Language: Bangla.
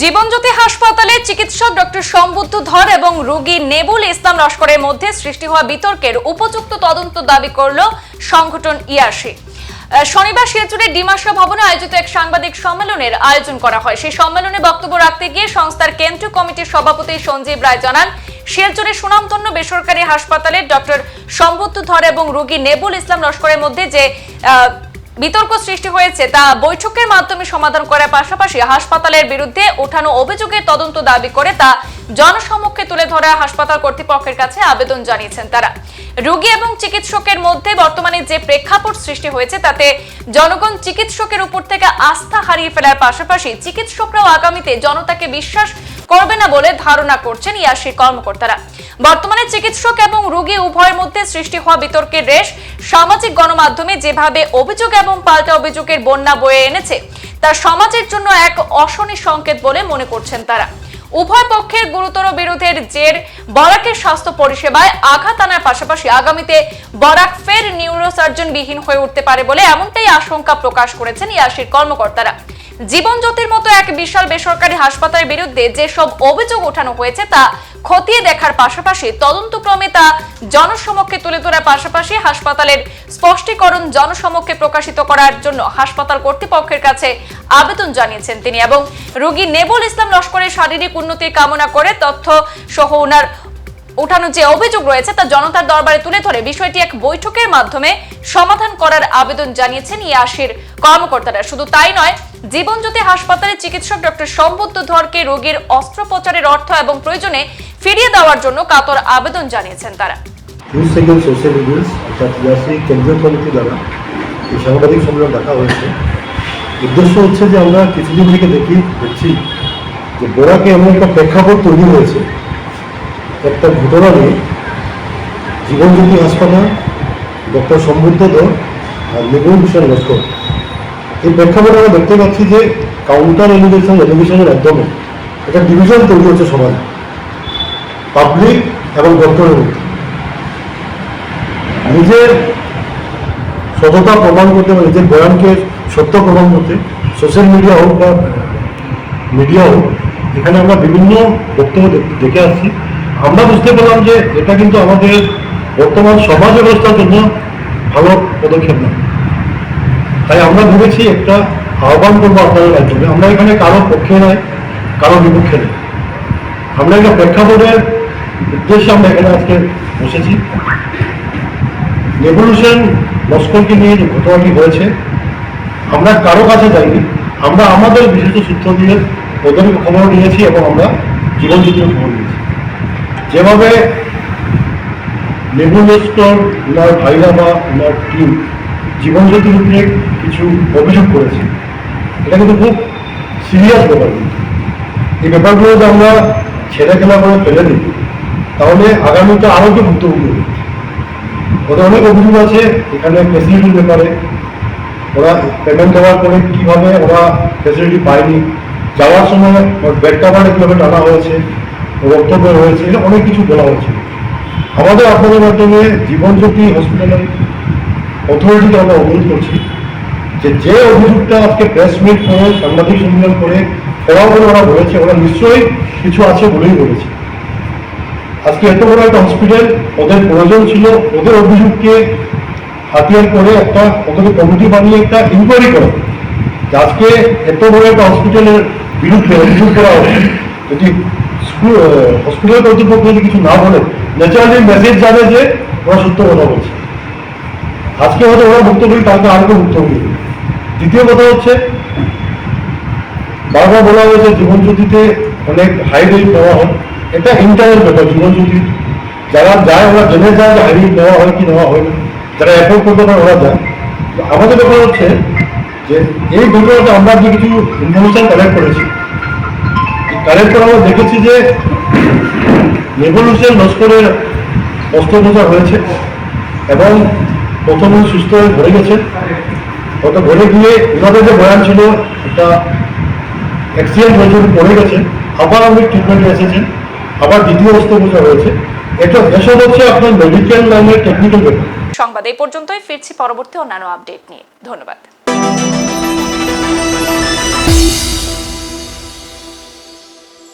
জীবনজ্যোতি হাসপাতালে চিকিৎসক ডক্টর সম্বুদ্ধ ধর এবং রোগী নেবুল ইসলাম লস্করের মধ্যে সৃষ্টি হওয়া বিতর্কের উপযুক্ত তদন্ত দাবি করল সংগঠন ইয়াসি শনিবার শিলচরের ডিমাশা ভবনে আয়োজিত এক সাংবাদিক সম্মেলনের আয়োজন করা হয়। সেই সম্মেলনে বক্তব্য রাখতে গিয়ে সংস্থার কেন্দ্রীয় কমিটির সভাপতি সঞ্জীব রায় জানান শিলচরের সুনামধন্য বেসরকারি হাসপাতালে ডক্টর সম্বুদ্ধ ধর এবং রোগী নেবুল ইসলাম লস্করের মধ্যে যে বিতর্ক সৃষ্টি হয়েছে, তা বৈঠকের মাধ্যমে সমাধান করার পাশাপাশি হাসপাতালের বিরুদ্ধে ওঠানো অভিযোগের তদন্ত দাবি করে তা জনসমক্ষে তুলে ধরা হাসপাতাল কর্তৃপক্ষের কাছে আবেদন জানিয়েছেন তারা। রোগী এবং চিকিৎসকের মধ্যে বর্তমানে যে প্রেক্ষাপট সৃষ্টি হয়েছে, তাতে জনগণ চিকিৎসকের উপর থেকে আস্থা হারিয়ে ফেলার পাশাপাশি চিকিৎসকরাও আগামীতে জনতাকে বিশ্বাস করবে না বলে ধারণা করছেন ইয়াসির কর্মকর্তারা। বর্তমানে চিকিৎসক এবং রোগী উভয়ের মধ্যে সৃষ্টি হওয়া বিতর্কের রেশ সামাজিক গণমাধ্যমে যেভাবে অভিযোগ এবং পাল্টা অভিযোগের বন্যা বয়ে এনেছে, তা সমাজের জন্য এক অশনি সংকেত বলে মনে করছেন তারা। উভয় পক্ষের গুরুতর বিরোধের জের বরাকের স্বাস্থ্য পরিষেবায় আঘাত আনার পাশাপাশি আগামীতে বরাক ফের নিউরোসার্জন বিহীন হয়ে উঠতে পারে বলে এমনটাই আশঙ্কা প্রকাশ করেছেন ইয়াসির কর্মকর্তারা। জীবন জ্যোতির মতো এক বিশাল বেসরকারি হাসপাতালের বিরুদ্ধে যেসব অভিযোগ ওঠানো হয়েছে তা খতিয়ে দেখার পাশাপাশি তদন্তক্রমে তা জনসমক্ষে তুলে ধরার পাশাপাশি হাসপাতালের স্পষ্টীকরণ জনসমক্ষে প্রকাশিত করার জন্য হাসপাতাল কর্তৃপক্ষের কাছে আবেদন জানিয়েছেন তিনি এবং রোগী নেবুল ইসলাম লস্করের শারীরিক উন্নতির কামনা করে তথ্য সহ ওনার ওঠানো যে অভিযোগ রয়েছে তা জনতার দরবারে তুলে ধরে বিষয়টি এক বৈঠকের মাধ্যমে সমাধান করার আবেদন জানিয়েছেন ইয়াসির কর্মকর্তারা। শুধু তাই নয় জীবনজ্যোতি হাসপাতালে চিকিৎসক ডক্টর সম্বুদ্ধ ধরকে রোগীর অস্ত্রোপচারের অর্থ এবং প্রয়োজনে ফিরিয়ে দেওয়ার জন্য কাতর আবেদন জানিয়েছেন তারা। নিউজ সেকেন্ড সোশ্যাল কেন্দ্রীয় এই সাংবাদিক সম্মেলন ডাকা হয়েছে। উদ্দেশ্য হচ্ছে যে আমরা কিছুদিন থেকে দেখি, দেখছি যে বোরাকে এমন একটা প্রেক্ষাপট তৈরি হয়েছে। একটা ঘটনা নিয়ে জীবনজ্যোতি হাসপাতাল, ডক্টর সম্বুদ্ধ ধর আর নিপুণ ভূষণ লস্কর এই প্রেক্ষাপটে আমরা দেখতে পাচ্ছি যে কাউন্টার এলিগেশন এলিগেশনের মাধ্যমে একটা ডিভিশন তৈরি হচ্ছে সমাজে। পাবলিক এবং ডক্টরের মধ্যে। নিজের সততা প্রমাণ করতে বা নিজের বয়ানকে সত্য প্রমাণ করতে সোশ্যাল মিডিয়া হোক বা মিডিয়া হোক, এখানে আমরা বিভিন্ন বক্তব্য দেখ- দেখে আসছি। আমরা বুঝতে পারলাম যে এটা কিন্তু আমাদের বর্তমান সমাজ ব্যবস্থার জন্য ভালো পদক্ষেপ না তাই আমরা ভেবেছি একটা আহ্বান করব আপনাদের মাধ্যমে। আমরা এখানে কারও পক্ষে নয়, কারও বিপক্ষে নেই আমরা একটা প্রেক্ষাপটের উদ্দেশ্যে আমরা এখানে আজকে বসেছি। রেভলিউশন লস্করকে নিয়ে যে ঘটনাটি হয়েছে, আমরা কারও কাছে যাইনি। আমরা আমাদের বিশেষ সূত্র দিয়ে ওদের খবর নিয়েছি এবং আমরা জীবন জ্যোতির খবর নিয়েছি। যেভাবে নেবুল লস্কর ওনার ভাইরা বা ওনার টিম জীবন জ্যোতির উপরে কিছু অভিযোগ করেছে। এটা কিন্তু খুব সিরিয়াস ব্যাপার। এই ব্যাপারগুলো যদি আমরা ছেড়ে খেলা করে ফেলে দিই, তাহলে আগামীতে আরও কি ভুক্তভোগী ওদের অনেক অভিযোগ আছে, এখানে ফেসিলিটির ব্যাপারে। ওরা পেমেন্ট দেওয়ার পরে কীভাবে ওরা ফেসিলিটি পায়নি, যাওয়ার সময় ওর বেড কাভারে কীভাবে টানা হয়েছে বক্তব্য এটা অনেক কিছু বলা হয়েছে। আমাদের আপনাদের মাধ্যমে জীবনজ্যোতি হসপিটালের অথরিটিকে আমরা অনুরোধ করছি যে যে অভিযোগটা আজকে প্রেস মিট করে, সাংবাদিক সম্মেলন করে ওরাও বলে ওরা বলেছে, ওরা নিশ্চয়ই কিছু আছে বলেই বলেছে। আজকে এত বড় একটা হসপিটাল ওদের প্রয়োজন ছিল, ওদের অভিযোগকে হাতিয়ার করে একটা ওদের কমিটি বানিয়ে একটা ইনকোয়ারি করে। আজকে এত বড় একটা হসপিটালের বিরুদ্ধে অভিযোগ করা হবে যদি হসপিটাল কর্তৃপক্ষ যদি কিছু না বলে ন্যাচারালি মেসেজ যাবে যে ওরা সত্য কথা বলছে। আজকে হয়তো ওরা ভুক্তভোগী কালকে আরও ভুক্তভোগী হবে। দ্বিতীয় কথা হচ্ছে, বারবার বলা হয়েছে জীবনজ্যোতিতে অনেক হাই রেট দেওয়া হয়। এটা ইন্টারের ব্যাপার, জীবনজ্যোতি। যারা যায়, ওরা জেনে যায় যে হাই রেট দেওয়া হয় কি নেওয়া হয় যারা অ্যাফোর্ড করতে পারে ওরা যায়। আমাদের ব্যাপার হচ্ছে যে এই ঘটনাতে আমরা যে কিছু ইনফরমেশন কালেক্ট করেছি কালেক্ট করে আমরা দেখেছি যে রেভলিউশন লস্করের অস্ত্রোপচার হয়েছে এবং প্রথমে সুস্থ হয়ে ভরে গেছে ওটা ঘরে গিয়ে ওনাদের যে বয়ান ছিল, একটা অ্যাক্সিডেন্ট হয়েছে পড়ে গেছেন আবার আপনি ট্রিটমেন্টে এসেছেন আবার দ্বিতীয় অস্ত্রোপচার হয়েছে। এটা এসব হচ্ছে আপনার মেডিকেল লাইনের টেকনিক্যাল সংবাদ এই পর্যন্তই। ফিরছি পরবর্তী অন্যান্য আপডেট নিয়ে। ধন্যবাদ।